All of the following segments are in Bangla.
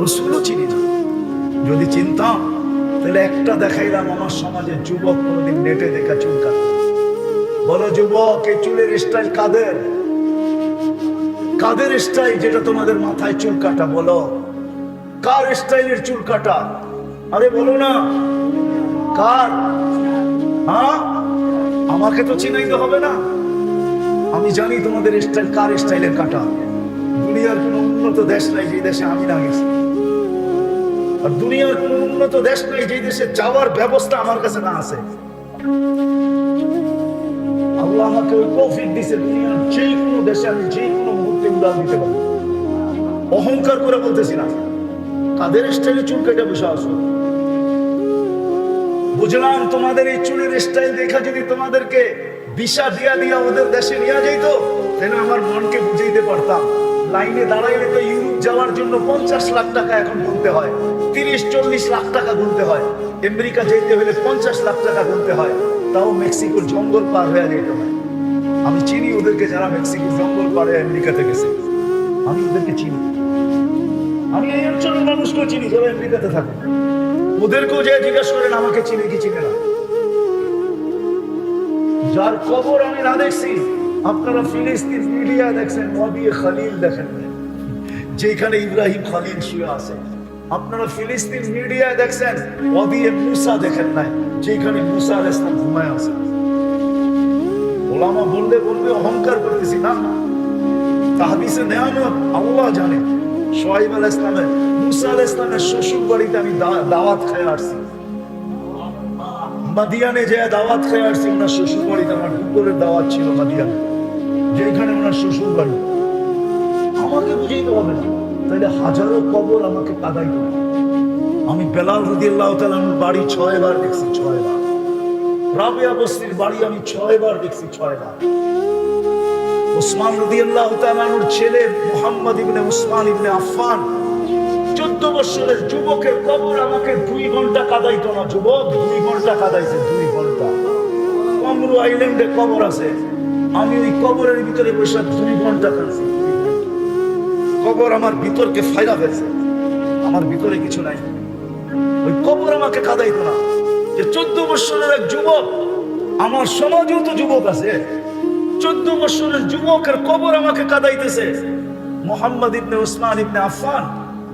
রসুলও চিনি না। যদি চিনতাম তাহলে একটা দেখাইলাম আমার সমাজে যুবক কোনোদিন নেটে দেখা চুল বলো যুবক, এই চুলের স্টাইল কাদের? কাদের স্টাইল যেটা তোমাদের মাথায় চুল কাটা বলো? কার স্টাইলের চুল কাটা আরে বলো না। কার? হ্যাঁ? আমাকে তো চিনাইতে হবে না। আমি জানি তোমাদের স্টাইল কার স্টাইলের কাটা। দুনিয়ার কোনো উন্নত দেশ নাই যে দেশে আমি না গেছি। আর দুনিয়ার কোনো উন্নত দেশ নাই যে দেশে যাওয়ার ব্যবস্থা আমার কাছে না আছে। আল্লাহ আমাকে ওই দিছে দুনিয়ার যে কোনো দেশে আমি যে কোনো মুহূর্তে উড়াল দিতে পারি। অহংকার করে বলতেছি না। কাদের স্টাইলে চুল কেটে বসে আসো বুঝলাম তোমাদের এই চুলের স্টাইল দেখা যদি তোমাদেরকে দিশা দিয়া দিয়া ওদের দেশে নিয়ে যাইতো, তাহলে আমার মনকে বুঝাইতে পারতাম। লাইনে দাঁড়াইলে তো ইউরোপ যাওয়ার জন্য পঞ্চাশ লাখ টাকা এখন গুনতে হয়, তিরিশ, চল্লিশ লাখ টাকা গুনতে হয়। আমেরিকা যেতে হলে পঞ্চাশ লাখ টাকা গুনতে হয়, তাও মেক্সিকোর জঙ্গল পার হয়ে যেতে হয়। আমি চিনি ওদেরকে যারা মেক্সিকোর জঙ্গল পার হয়ে আমেরিকাতে গেছে। আমি ওদেরকে চিনি। আমি এই অঞ্চলের মানুষকেও চিনি যারা আমেরিকাতে থাকে। ওদেরকেও যে জিজ্ঞেস করেন, আমাকে চিনে কি চিনে না। যার কবর আমি না দেখছি আপনারা ফিলিস্তিন মিডিয়া দেখছেন ওয়াদি খালিল দেখেন যেখানে ইব্রাহিম খালিল শুয়ে আছে। আপনারা ফিলিস্তিন মিডিয়া দেখছেন ওয়াদি মুসা দেখেন নাই যেখানে মুসা আলাইহিস সালাম ঘুমায় আছে। ওলামা বললে বলবে, অহংকার করতেছি না তাহদিসে নেয়ামত আল্লাহ জানে। সোহাইব আল ইসলামের মুসা আল ইসলামের শ্বশুর বাড়িতে আমি দাওয়াত খেয়ে আসছি। মাদিয়ানে যে দাওয়াত খেয়ে আসছি, ওনার শ্বশুর বাড়িতে আমার দুপুরের দাওয়াত ছিল মাদিয়ানে। যেখানে ওনার শ্বশুর বাড়ি। আমাকে বুঝাইতে হবে না। তাহলে হাজারো কবর আমাকে কাদাইতে হবে। আমি বেলাল রদি আল্লাহ তালার বাড়ি দেখছি রাবেয়া বস্তির বাড়ি আমি ছয় বার দেখছি ছয় বার উসমান রদি তালানুর ছেলে মোহাম্মদ ইবনে উসমান ইবনে আফফান, চোদ্দ বছরের যুবকের কবর আমাকে দুই ঘণ্টা কাদাইতো না, যুবক, দুই ঘণ্টা কাদাইছে, দুই ঘণ্টা। কমরু আইল্যান্ডে কবর আছে। আমি ওই কবরের ভিতরে বসে দুই ঘণ্টা কাটছি কবর আমার ভিতরকে ফায়দা হয়েছে আমার ভিতরে কিছু নাই। ওই কবর আমাকে কাদাইতো না। যে চোদ্দ বছরের এক যুবক, আমার সমাজেও তো যুবক আছে। চোদ্দ বছরের যুবকের কবর আমাকে কাদাইতেছে। মোহাম্মদ ইবনে উসমান ইবনে আফফান,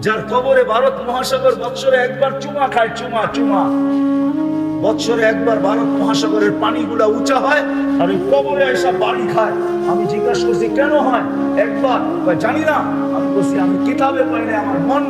যার কবরে ভারত মহাসাগর বৎসরে একবার চুমা খায়, চুমা চুমা। বৎসরে একবার ভারত মহাসাগরের পানিগুলা উঁচা হয় আর ওই কবরে এসব বাড়ি খায়। আমি জিজ্ঞাসা করছি, কেন হয়? একবার। জানি না। আমি বলছি, আমি কিতাবে পাইনি আমার মন